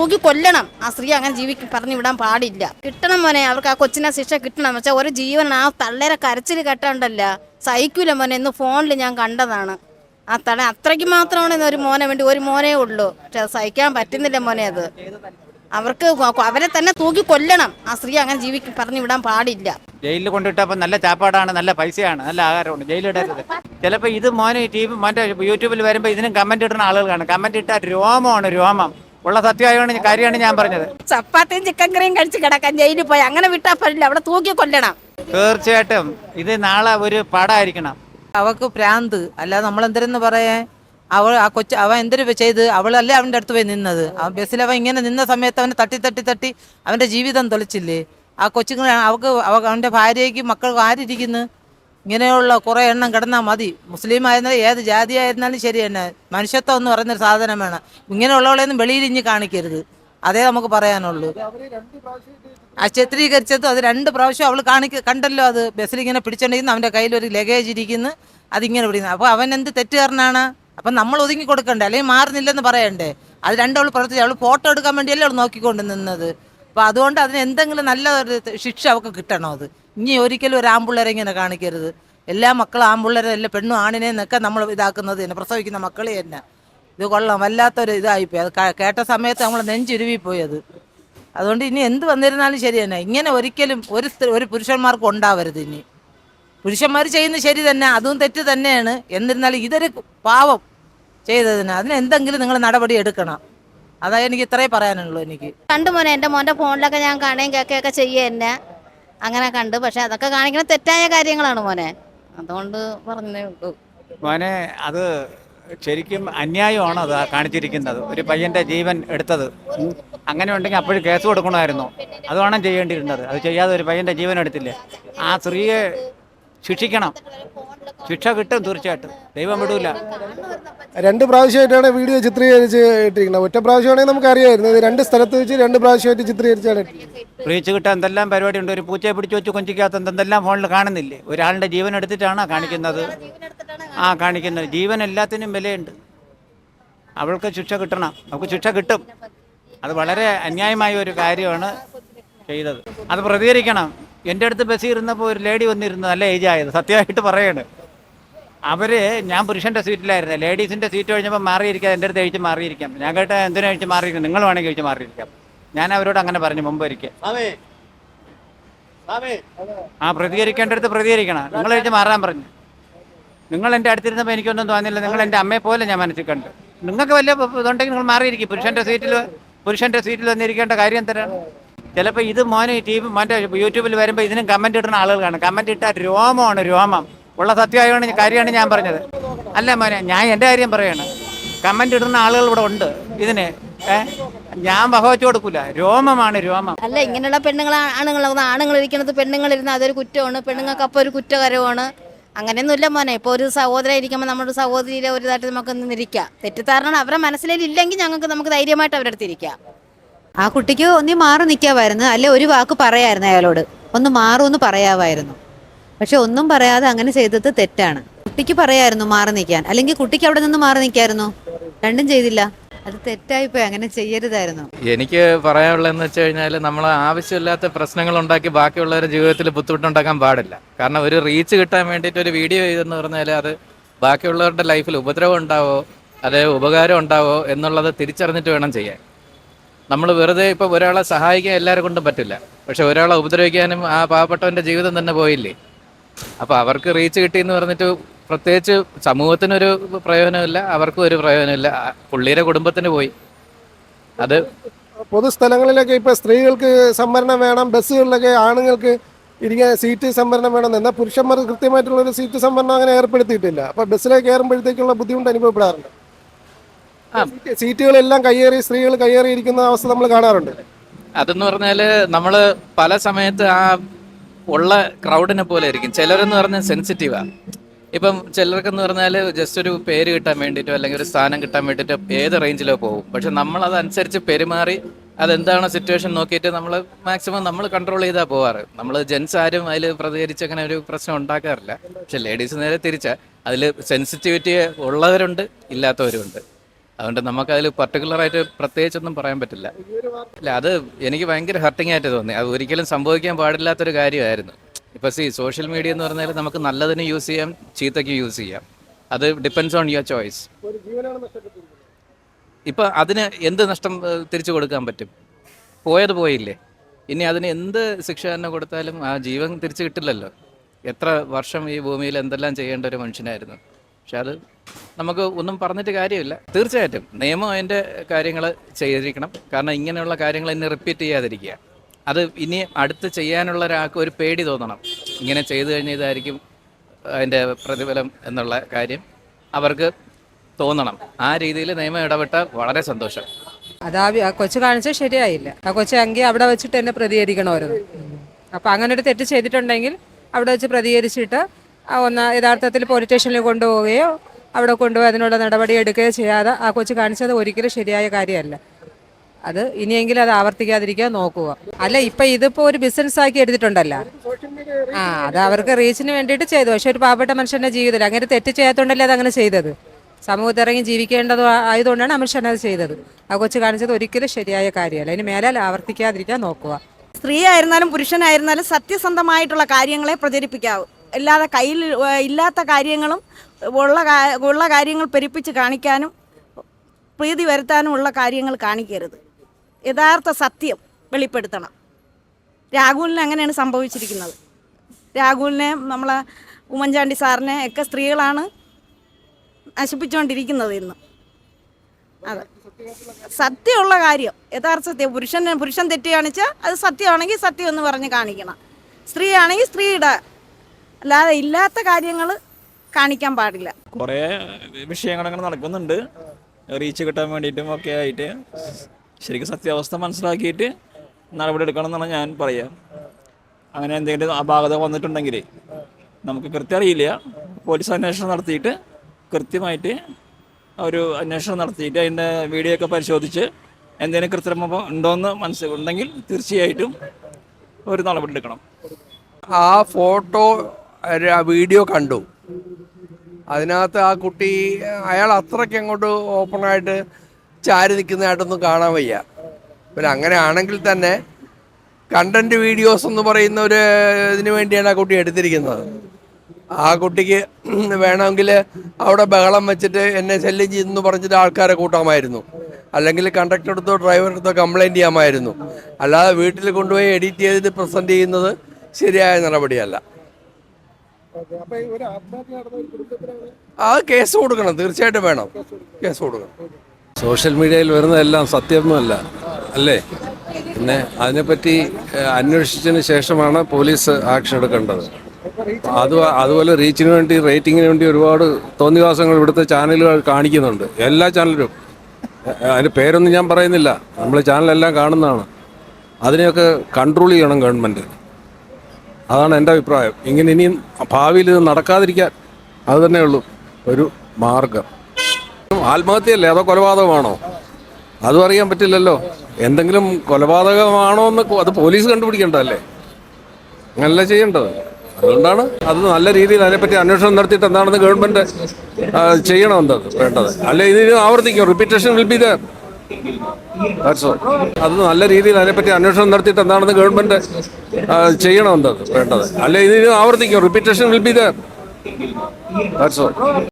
തൂക്കി കൊല്ലണം ആ സ്ത്രീ അങ്ങനെ ജീവിക്ക് പറഞ്ഞു വിടാൻ പാടില്ല. കിട്ടണം മോനെ അവർക്ക് ആ കൊച്ചിനെ ശിക്ഷ കിട്ടണം. പക്ഷെ ഒരു ജീവൻ ആ തള്ളേരെ കരച്ചിൽ കെട്ടണ്ടല്ല. സഹിക്കൂല മോനെ ഇന്ന് ഫോണിൽ ഞാൻ കണ്ടതാണ്. ആ തള അത്രയ്ക്ക് മാത്രമാണ് ഇന്ന് ഒരു മോനെ വേണ്ടി ഒരു മോനേ ഉള്ളൂ. പക്ഷെ സഹിക്കാൻ പറ്റുന്നില്ല മോനെ അത്. അവർക്ക് അവരെ തന്നെ തൂക്കി കൊല്ലണം ആ സ്ത്രീ അങ്ങനെ ജീവിക്ക് പറഞ്ഞു വിടാൻ പാടില്ല. ജയിലിൽ കൊണ്ടിട്ടപ്പോൾ നല്ല ചാപ്പാടാണ് നല്ല പൈസയാണ് നല്ല ആഹാരമുണ്ട് ജയിലിടരുത് ചിലപ്പോൾ ഇത് മോനെ ടി വി മറ്റേ യൂട്യൂബിൽ വരുമ്പോൾ ഇതിനും കമന്റ് ഇടുന്ന ആളുകൾ ആളുകളാണ് കമന്റ് ഇട്ടാൽ രോമമാണ് രോമം. ഉള്ള സത്യമായ കാര്യമാണ് ഞാൻ പറഞ്ഞത്. ചപ്പാത്തിയും ചിക്കൻ കറിയും കഴിച്ച് കിടക്കാൻ ജയിലിൽ പോയി. അങ്ങനെ വിട്ടാ പറ്റില്ല. അവിടെ തൂക്കി കൊല്ലണം. തീർച്ചയായിട്ടും ഇത് നാളെ ഒരു പടമായിരിക്കണം അവക്ക് പ്രാന്ത്. അല്ലാതെ നമ്മൾ എന്തെന്ന് പറയേ? അവൾ ആ കൊച്ചു അവൻ എന്തൊരു ചെയ്ത്? അവളല്ലേ അവന്റെ അടുത്ത് പോയി നിന്നത്. അവൻ ബസ്സിൽ അവൻ ഇങ്ങനെ നിന്ന സമയത്ത് അവനെ തട്ടി തട്ടി തട്ടി അവന്റെ ജീവിതം തൊലച്ചില്ലേ ആ കൊച്ചു അവക്ക് അവ അവന്റെ ഭാര്യയ്ക്ക് മക്കൾക്ക് ആരിരിക്കുന്നു? ഇങ്ങനെയുള്ള കുറേ എണ്ണം കിടന്നാൽ മതി. മുസ്ലിം ആയിരുന്നാലും ഏത് ജാതി ആയിരുന്നാലും ശരി തന്നെ. മനുഷ്യത്വം എന്ന് പറയുന്നൊരു സാധനം വേണം. ഇങ്ങനെയുള്ളവളെയൊന്നും വെളിയിൽ ഇഞ്ഞ് കാണിക്കരുത്. അതേ നമുക്ക് പറയാനുള്ളൂ. ആ ചിത്രീകരിച്ചത് അത് രണ്ട് പ്രാവശ്യം അവൾ കാണിക്ക കണ്ടല്ലോ അത്. ബസ്സിൽ ഇങ്ങനെ പിടിച്ചുണ്ടെങ്കിൽ അവന്റെ കയ്യിൽ ഒരു ലഗേജ് ഇരിക്കുന്നു അതിങ്ങനെ പിടിക്കുന്നു. അപ്പോൾ അവൻ എന്ത് തെറ്റുകാരനാണ്? അപ്പം നമ്മൾ ഒതുങ്ങി കൊടുക്കണ്ടേ? അല്ലെങ്കിൽ മാറുന്നില്ലെന്ന് പറയണ്ടേ? അത് രണ്ടവൾ പ്രവർത്തിച്ചു അവൾ ഫോട്ടോ എടുക്കാൻ വേണ്ടിയല്ലേ അവൾ നോക്കിക്കൊണ്ട് നിന്നത്. അപ്പോൾ അതുകൊണ്ട് അതിന് എന്തെങ്കിലും നല്ല ഒരു ശിക്ഷ അവൾക്ക് കിട്ടണം അത്? ഇനി ഒരിക്കലും ഒരു ആമ്പിള്ളേരെ ഇങ്ങനെ കാണിക്കരുത്. എല്ലാ മക്കളും ആമ്പിള്ളേരെ എല്ലാ പെണ്ണും ആണിനെ എന്നൊക്കെ നമ്മൾ ഇതാക്കുന്നത് തന്നെ പ്രസവിക്കുന്ന മക്കളെ തന്നെ. ഇത് കൊള്ളാം വല്ലാത്തൊരു ഇതായിപ്പോയി അത് കേട്ട സമയത്ത് നമ്മൾ നെഞ്ചുരുവിപ്പോയി അത്. അതുകൊണ്ട് ഇനി എന്ത് വന്നിരുന്നാലും ശരി തന്നെ. ഇങ്ങനെ ഒരിക്കലും ഒരു ഒരു പുരുഷന്മാർക്കും ഉണ്ടാവരുത് ഇനി. പുരുഷന്മാർ ചെയ്യുന്ന ശരി തന്നെ അതും തെറ്റ് തന്നെയാണ്. എന്നിരുന്നാലും ഇതൊരു പാവം ചെയ്തതിന് അതിന് എന്തെങ്കിലും നിങ്ങൾ നടപടി എടുക്കണം. അതാ എനിക്ക് ഇത്രേ പറയാനുള്ളൂ എനിക്ക്. കണ്ടു മോനെ എന്റെ മോന്റെ ഫോണിലൊക്കെ ഞാൻ കാണുകയും കേൾക്കുകയൊക്കെ ചെയ്യുക എന്നെ. അങ്ങനെ കണ്ടു പക്ഷെ അതൊക്കെ കാണിക്കുന്ന തെറ്റായ കാര്യങ്ങളാണ് മോനെ. അതുകൊണ്ട് പറഞ്ഞേ ഉള്ളൂ. മോനെ അത് ശരിക്കും അന്യായമാണ് അത് കാണിച്ചിരിക്കുന്നത്. ഒരു പയ്യന്റെ ജീവൻ എടുത്തത്. ഉം. അങ്ങനെ ഉണ്ടെങ്കിൽ അപ്പോഴും കേസ് കൊടുക്കണമായിരുന്നു. അത് വേണം ചെയ്യേണ്ടിയിരുന്നത്. അത് ചെയ്യാതെ ഒരു പയ്യന്റെ ജീവൻ എടുത്തില്ലേ? ആ സ്ത്രീയെ ശിക്ഷിക്കണം. ശിക്ഷ കിട്ടും തീർച്ചയായിട്ടും. ദൈവം വിടൂല. രണ്ട് പ്രാവശ്യമായിട്ടാണ് വീഡിയോ ചിത്രീകരിച്ച് ഇട്ടിരിക്കുന്നത്. ഒറ്റ പ്രാവശ്യമാണെങ്കിൽ നമുക്ക് അറിയാമായിരുന്നു രണ്ട് സ്ഥലത്ത് വെച്ച് രണ്ട് പ്രാവശ്യമായിട്ട് ചിത്രീകരിച്ചാണ് പ്രീച്ച് റീച്ച് കിട്ടാൻ എന്തെല്ലാം പരിപാടി ഉണ്ട് ഒരു പൂച്ചയെ പിടിച്ച് വെച്ച് കൊഞ്ചിക്കാത്ത എന്തെല്ലാം ഫോണിൽ കാണുന്നില്ലേ? ഒരാളുടെ ജീവൻ എടുത്തിട്ടാണ് കാണിക്കുന്നത്? ആ കാണിക്കുന്നത്. ജീവൻ എല്ലാത്തിനും വിലയുണ്ട്. അവൾക്ക് ശിക്ഷ കിട്ടണം. അവൾക്ക് ശിക്ഷ കിട്ടും. അത് വളരെ അന്യായമായ ഒരു കാര്യമാണ് ചെയ്തത്. അത് പ്രതികരിക്കണം. എന്റെ അടുത്ത് ബസ്സിൽ ഇരുന്നപ്പോൾ ഒരു ലേഡി വന്നിരുന്നു നല്ല ഏജ് ആയത് സത്യമായിട്ട് പറയാണ്. അവർ ഞാൻ പുരുഷന്റെ സീറ്റിലായിരുന്നു ലേഡീസിന്റെ സീറ്റ് കഴിഞ്ഞപ്പോൾ മാറിയിരിക്കാം എന്റെ അടുത്ത് കഴിച്ച് മാറിയിരിക്കാം. ഞാൻ കേട്ട എന്തിനാ കഴിച്ച് മാറിയിരിക്കും നിങ്ങൾ വേണമെങ്കിൽ കഴിച്ച് മാറിയിരിക്കാം. ഞാൻ അവരോട് അങ്ങനെ പറഞ്ഞു മുമ്പ് ഒരിക്കൽ. ആ പ്രതികരിക്കേണ്ട പ്രതികരിക്കേണ്ടടുത്ത് പ്രതികരിക്കണം. നിങ്ങൾ കഴിച്ച് മാറാൻ പറഞ്ഞു. നിങ്ങൾ എന്റെ അടുത്തിരുന്നപ്പോൾ എനിക്കൊന്നും തോന്നില്ല നിങ്ങൾ എന്റെ അമ്മയെ പോലെ ഞാൻ മനസ്സിൽ കണ്ടു. നിങ്ങൾക്ക് വലിയ ഇതുണ്ടെങ്കിൽ നിങ്ങൾ മാറിയിരിക്കും. പുരുഷന്റെ സീറ്റിൽ പുരുഷന്റെ സീറ്റിൽ വന്നിരിക്കേണ്ട കാര്യം തരാണ് ചിലപ്പോൾ ഇത് മോനെ ടി വി മറ്റേ യൂട്യൂബിൽ വരുമ്പോൾ ഇതിനും കമന്റ് ഇടുന്ന ആളുകളാണ്. കമന്റ് ഇട്ടാൽ രോമമാണ് രോമം. ഉള്ള സത്യമായാണ് കാര്യമാണ് ഞാൻ പറഞ്ഞത്. അല്ല മോനെ ഞാൻ എന്റെ കാര്യം പറയാണ്. കമന്റ് ഇടുന്ന ആളുകൾ ഇവിടെ ഉണ്ട്. ഇതിന് ഞാൻ വഹവച്ചു കൊടുക്കൂല. രോമമാണ് രോമം. അല്ല ഇങ്ങനെയുള്ള പെണ്ണുങ്ങൾ ആണുങ്ങൾ ആണുങ്ങൾ ഇരിക്കുന്നത് പെണ്ണുങ്ങൾ ഇരുന്ന് അതൊരു കുറ്റമാണ്. പെണ്ണുങ്ങൾക്ക് അപ്പോൾ ഒരു കുറ്റകരമാണ് അങ്ങനെയൊന്നുമില്ല മോനെ. ഇപ്പോൾ ഒരു സഹോദരൻ ഇരിക്കുമ്പോൾ നമ്മുടെ സഹോദരിയിലെ ഒരു ഇതായിട്ട് നമുക്ക് ഒന്ന് ഇരിക്കാം തെറ്റിദ്ധാരണ അവരുടെ മനസ്സിലില്ലെങ്കിൽ ഞങ്ങൾക്ക് നമുക്ക് ധൈര്യമായിട്ട് അവരുടെ അടുത്ത് ഇരിക്കാം. ആ കുട്ടിക്ക് ഒന്നി മാറി നിൽക്കാമായിരുന്നു അല്ലെ ഒരു വാക്ക് പറയായിരുന്നു അയാളോട്. ഒന്ന് മാറുമെന്ന് പറയാമായിരുന്നു പക്ഷെ ഒന്നും പറയാതെ അങ്ങനെ ചെയ്തത് തെറ്റാണ്. കുട്ടിക്ക് പറയായിരുന്നു മാറി നിൽക്കാൻ അല്ലെങ്കിൽ കുട്ടിക്ക് അവിടെ നിന്ന് മാറി നിൽക്കായിരുന്നു രണ്ടും ചെയ്തില്ല. അത് തെറ്റായി തെറ്റായിപ്പോയി അങ്ങനെ ചെയ്യരുതായിരുന്നു. എനിക്ക് പറയാനുള്ളതെന്ന് വെച്ച് കഴിഞ്ഞാൽ നമ്മൾ ആവശ്യമില്ലാത്ത പ്രശ്നങ്ങൾ ഉണ്ടാക്കി ബാക്കിയുള്ളവരുടെ ജീവിതത്തിൽ ബുദ്ധിമുട്ടുണ്ടാക്കാൻ പാടില്ല. കാരണം ഒരു റീച്ച് കിട്ടാൻ വേണ്ടിയിട്ട് ഒരു വീഡിയോ ചെയ്തെന്ന് പറഞ്ഞാൽ അത് ബാക്കിയുള്ളവരുടെ ലൈഫിൽ ഉപദ്രവം ഉണ്ടാവോ അതെ ഉപകാരം ഉണ്ടാവോ എന്നുള്ളത് തിരിച്ചറിഞ്ഞിട്ട് വേണം ചെയ്യാൻ. നമ്മൾ വെറുതെ ഇപ്പൊ ഒരാളെ സഹായിക്കാൻ എല്ലാവരെ കൊണ്ടും പറ്റില്ല. പക്ഷെ ഒരാളെ ഉപദ്രവിക്കാനും ആ പാവപ്പെട്ടവന്റെ ജീവിതം തന്നെ പോയില്ലേ? അപ്പൊ അവർക്ക് റീച്ച് കിട്ടി എന്ന് പറഞ്ഞിട്ട് പ്രത്യേകിച്ച് സമൂഹത്തിനൊരു പ്രയോജനമില്ല അവർക്കും ഒരു പ്രയോജനമില്ല. പുള്ളിയുടെ കുടുംബത്തിന് പോയി. അത് പൊതുസ്ഥലങ്ങളിലൊക്കെ ഇപ്പൊ സ്ത്രീകൾക്ക് സംവരണം വേണം ബസ്സുകളിലൊക്കെ ആണുങ്ങൾക്ക് ഇരിക്കാൻ സീറ്റ് സംവരണം വേണം. എന്നാൽ പുരുഷന്മാർ കൃത്യമായിട്ടുള്ള ഒരു സീറ്റ് സംവരണം അങ്ങനെ ഏർപ്പെടുത്തിയിട്ടില്ല. അപ്പൊ ബസ്സിലേക്ക് കയറുമ്പോഴത്തേക്കുള്ള ബുദ്ധിമുട്ട് അനുഭവപ്പെടാറുണ്ട്. സീറ്റുകളെല്ലാം കയ്യേറി സ്ത്രീകൾ കയ്യേറിയിരിക്കുന്ന അവസ്ഥ നമ്മൾ കാണാറുണ്ട്. അതെന്ന് പറഞ്ഞാൽ നമ്മൾ പല സമയത്ത് ആ ഉള്ള ക്രൗഡിനെ പോലെ ആയിരിക്കും. ചിലരെന്ന് പറഞ്ഞാൽ സെൻസിറ്റീവാ ഇപ്പം ചിലർക്കെന്ന് പറഞ്ഞാൽ ജസ്റ്റ് ഒരു പേര് കിട്ടാൻ വേണ്ടിയിട്ടോ അല്ലെങ്കിൽ ഒരു സ്ഥാനം കിട്ടാൻ വേണ്ടിയിട്ടോ ഏത് റേഞ്ചിലോ പോകും. പക്ഷെ നമ്മൾ അതനുസരിച്ച് പെരുമാറി അതെന്താണ് സിറ്റുവേഷൻ നോക്കിയിട്ട് നമ്മൾ മാക്സിമം നമ്മൾ കൺട്രോൾ ചെയ്താൽ പോവാറ്. നമ്മൾ ജെൻസ് ആരും അതിൽ പ്രതികരിച്ച് അങ്ങനെ ഒരു പ്രശ്നം ഉണ്ടാക്കാറില്ല. പക്ഷെ ലേഡീസ് നേരെ തിരിച്ചാൽ അതിൽ സെൻസിറ്റിവിറ്റി ഉള്ളവരുണ്ട് ഇല്ലാത്തവരുണ്ട് അതുകൊണ്ട് നമുക്ക് അതിൽ പർട്ടിക്കുലറായിട്ട് പ്രത്യേകിച്ചൊന്നും പറയാൻ പറ്റില്ല. അല്ല അത് എനിക്ക് ഭയങ്കര ഹർട്ടിംഗ് ആയിട്ട് തോന്നി. അത് ഒരിക്കലും സംഭവിക്കാൻ പാടില്ലാത്തൊരു കാര്യമായിരുന്നു. ഇപ്പോൾ സി സോഷ്യൽ മീഡിയ എന്ന് പറഞ്ഞാൽ നമുക്ക് നല്ലതിന് യൂസ് ചെയ്യാം ചീത്തയ്ക്ക് യൂസ് ചെയ്യാം. അത് ഡിപ്പെൻസ് ഓൺ യുവർ ചോയ്സ് ഇപ്പം അതിന് എന്ത് നഷ്ടം തിരിച്ചു കൊടുക്കാൻ പറ്റും? പോയത് പോയില്ലേ? ഇനി അതിന് എന്ത് ശിക്ഷ തന്നെ കൊടുത്താലും ആ ജീവൻ തിരിച്ചു കിട്ടില്ലല്ലോ. എത്ര വർഷം ഈ ഭൂമിയിൽ എന്തെല്ലാം ചെയ്യേണ്ട ഒരു മനുഷ്യനായിരുന്നു. പക്ഷെ അത് നമുക്ക് ഒന്നും പറഞ്ഞിട്ട് കാര്യമില്ല. തീർച്ചയായിട്ടും നിയമം അതിന്റെ കാര്യങ്ങൾ ചെയ്തിരിക്കണം. കാരണം ഇങ്ങനെയുള്ള കാര്യങ്ങൾ ഇനി റിപ്പീറ്റ് ചെയ്യാതിരിക്കുക. അത് ഇനി അടുത്ത് ചെയ്യാനുള്ള ഒരാൾക്ക് ഒരു പേടി തോന്നണം. ഇങ്ങനെ ചെയ്തു കഴിഞ്ഞാൽ ഇതായിരിക്കും അതിന്റെ പ്രതിഫലം എന്നുള്ള കാര്യം അവർക്ക് തോന്നണം. ആ രീതിയിൽ നിയമം ഇടപെട്ട വളരെ സന്തോഷം. അത് കൊച്ചു കാണിച്ചാൽ ശരിയായില്ല. ആ കൊച്ചാണെങ്കിൽ അവിടെ വെച്ചിട്ട് എന്നെ പ്രതികരിക്കണമായിരുന്നു അപ്പൊ അങ്ങനെ ഒരു തെറ്റ് ചെയ്തിട്ടുണ്ടെങ്കിൽ അവിടെ വെച്ച് പ്രതികരിച്ചിട്ട് ഒന്ന് യഥാർത്ഥത്തിൽ പോലീസ് സ്റ്റേഷനിൽ കൊണ്ടുപോവുകയോ അവിടെ കൊണ്ടുപോയി അതിനുള്ള നടപടി എടുക്കുകയോ ചെയ്യാതെ ആ കൊച്ചു കാണിച്ചത് ഒരിക്കലും ശരിയായ കാര്യമല്ല. അത് ഇനിയെങ്കിലും അത് ആവർത്തിക്കാതിരിക്കുക നോക്കുക. അല്ല ഇപ്പൊ ഇതിപ്പോ ഒരു ബിസിനസ് ആക്കി എടുത്തിട്ടുണ്ടല്ലോ. ആ അത് അവർക്ക് റീച്ചിന് വേണ്ടിയിട്ട് ചെയ്തു. പക്ഷെ ഒരു പാവപ്പെട്ട മനുഷ്യന്റെ ജീവിതത്തിൽ അങ്ങനെ തെറ്റ് ചെയ്യാത്തോണ്ടല്ലേ അത് അങ്ങനെ ചെയ്തത്? സമൂഹത്തിൽ ഇറങ്ങി ജീവിക്കേണ്ടത് ആയതുകൊണ്ടാണ് മനുഷ്യൻ അത് ചെയ്തത്. ആ കൊച്ചു കാണിച്ചത് ഒരിക്കലും ശരിയായ കാര്യമല്ല. ഇനി മേലാൽ ആവർത്തിക്കാതിരിക്കാൻ നോക്കുക. സ്ത്രീ ആയിരുന്നാലും പുരുഷനായിരുന്നാലും സത്യസന്ധമായിട്ടുള്ള കാര്യങ്ങളെ പ്രചരിപ്പിക്കാവൂ. അല്ലാതെ കയ്യിൽ ഇല്ലാത്ത കാര്യങ്ങളും ഉള്ള ഉള്ള കാര്യങ്ങൾ പെരുപ്പിച്ച് കാണിക്കാനും പ്രീതി വരുത്താനും ഉള്ള കാര്യങ്ങൾ കാണിക്കരുത്. യഥാർത്ഥ സത്യം വെളിപ്പെടുത്തണം. രാഹുലിന് അങ്ങനെയാണ് സംഭവിച്ചിരിക്കുന്നത്. രാഹുലിനെ നമ്മളെ ഉമ്മൻചാണ്ടി സാറിനെ ഒക്കെ സ്ത്രീകളാണ് നശിപ്പിച്ചുകൊണ്ടിരിക്കുന്നത് ഇന്ന്. അതെ. സത്യമുള്ള കാര്യം. യഥാർത്ഥ സത്യം. പുരുഷൻ പുരുഷൻ തെറ്റ് കാണിച്ചാൽ അത് സത്യമാണെങ്കിൽ സത്യം എന്ന് പറഞ്ഞ് കാണിക്കണം. സ്ത്രീയാണെങ്കിൽ സ്ത്രീയുടെ അല്ലാതെ ഇല്ലാത്ത കാര്യങ്ങൾ കാണിക്കാൻ പാടില്ല. കുറേ വിഷയങ്ങൾ അങ്ങനെ നടക്കുന്നുണ്ട്. റീച്ച് കിട്ടാൻ വേണ്ടിയിട്ടും ഒക്കെ ആയിട്ട്. ശരിക്കും സത്യാവസ്ഥ മനസ്സിലാക്കിയിട്ട് നടപടി എടുക്കണം എന്നാണ് ഞാൻ പറയുക അങ്ങനെ എന്തെങ്കിലും അപാകത വന്നിട്ടുണ്ടെങ്കിൽ നമുക്ക് കൃത്യം അറിയില്ല. പോലീസ് അന്വേഷണം നടത്തിയിട്ട് കൃത്യമായിട്ട് ഒരു അന്വേഷണം നടത്തിയിട്ട് അതിന്റെ വീഡിയോ ഒക്കെ പരിശോധിച്ച് എന്തെങ്കിലും കൃത്രിമം ഉണ്ടോയെന്ന് മനസ്സിലുണ്ടെങ്കിൽ തീർച്ചയായിട്ടും ഒരു നടപടി എടുക്കണം. ആ ഫോട്ടോ വീഡിയോ കണ്ടു. അതിനകത്ത് ആ കുട്ടി അയാൾ അത്രയ്ക്ക് അങ്ങോട്ട് ഓപ്പണായിട്ട് ചാരി നിൽക്കുന്നതായിട്ടൊന്നും കാണാൻ വയ്യ. പിന്നെ അങ്ങനെ ആണെങ്കിൽ തന്നെ കണ്ടന്റ് വീഡിയോസ് എന്ന് പറയുന്ന ഒരു ഇതിന് വേണ്ടിയാണ് ആ കുട്ടി എടുത്തിരിക്കുന്നത്. ആ കുട്ടിക്ക് വേണമെങ്കിൽ അവിടെ ബഹളം വെച്ചിട്ട് എന്നെ ശല്യം ചെയ്തെന്ന് പറഞ്ഞിട്ട് ആൾക്കാരെ കൂട്ടാമായിരുന്നു. അല്ലെങ്കിൽ കണ്ടക്ടർ അടുത്തോ ഡ്രൈവർ അടുത്തോ കംപ്ലൈന്റ് ചെയ്യാമായിരുന്നു. അല്ലാതെ വീട്ടിൽ കൊണ്ടുപോയി എഡിറ്റ് ചെയ്തിട്ട് പ്രസന്റ് ചെയ്യുന്നത് ശരിയായ നടപടിയല്ല. ആ കേസ് കൊടുക്കണം തീർച്ചയായിട്ടും വേണം. കേസ് കൊടുക്കണം. സോഷ്യൽ മീഡിയയിൽ വരുന്നതെല്ലാം സത്യമൊന്നുമല്ല അല്ലേ? പിന്നെ അതിനെപ്പറ്റി അന്വേഷിച്ചതിന് ശേഷമാണ് പോലീസ് ആക്ഷൻ എടുക്കേണ്ടത്. അത് അതുപോലെ റീച്ചിന് വേണ്ടി റേറ്റിങ്ങിന് വേണ്ടി ഒരുപാട് തോന്നിവാസങ്ങൾ ഇവിടുത്തെ ചാനലുകൾ കാണിക്കുന്നുണ്ട്. എല്ലാ ചാനലും അതിന്റെ പേരൊന്നും ഞാൻ പറയുന്നില്ല. നമ്മൾ ചാനലെല്ലാം കാണുന്നതാണ്. അതിനെയൊക്കെ കൺട്രോൾ ചെയ്യണം ഗവൺമെന്റ് അതാണ് എന്റെ അഭിപ്രായം. ഇങ്ങനെ ഇനിയും ഭാവിയിൽ ഇത് നടക്കാതിരിക്കാൻ അത് തന്നെ ഉള്ളൂ ഒരു മാർഗം. ആത്മഹത്യയല്ലേ? അതോ കൊലപാതകമാണോ? അതും അറിയാൻ പറ്റില്ലല്ലോ. എന്തെങ്കിലും കൊലപാതകമാണോ എന്ന് അത് പോലീസ് കണ്ടുപിടിക്കേണ്ടതല്ലേ? അങ്ങനല്ല ചെയ്യേണ്ടത്? അതുകൊണ്ടാണ് അത് നല്ല രീതിയിൽ അതിനെപ്പറ്റി അന്വേഷണം നടത്തിയിട്ട് എന്താണെന്ന് ഗവൺമെന്റ് ചെയ്യണമെന്ന് വേണ്ടത്. അല്ലെ ഇതിന് ആവർത്തിക്കും. റിപ്പീറ്റേഷൻ വിൽ ബി ദർ അത് നല്ല രീതിയിൽ അതിനെപ്പറ്റി അന്വേഷണം നടത്തിയിട്ട് എന്താണെന്ന് ഗവൺമെന്റ് ചെയ്യണമെന്നത് വേണ്ടത്. അല്ലെ ഇതിന് ആവർത്തിക്കും. Repetition will be there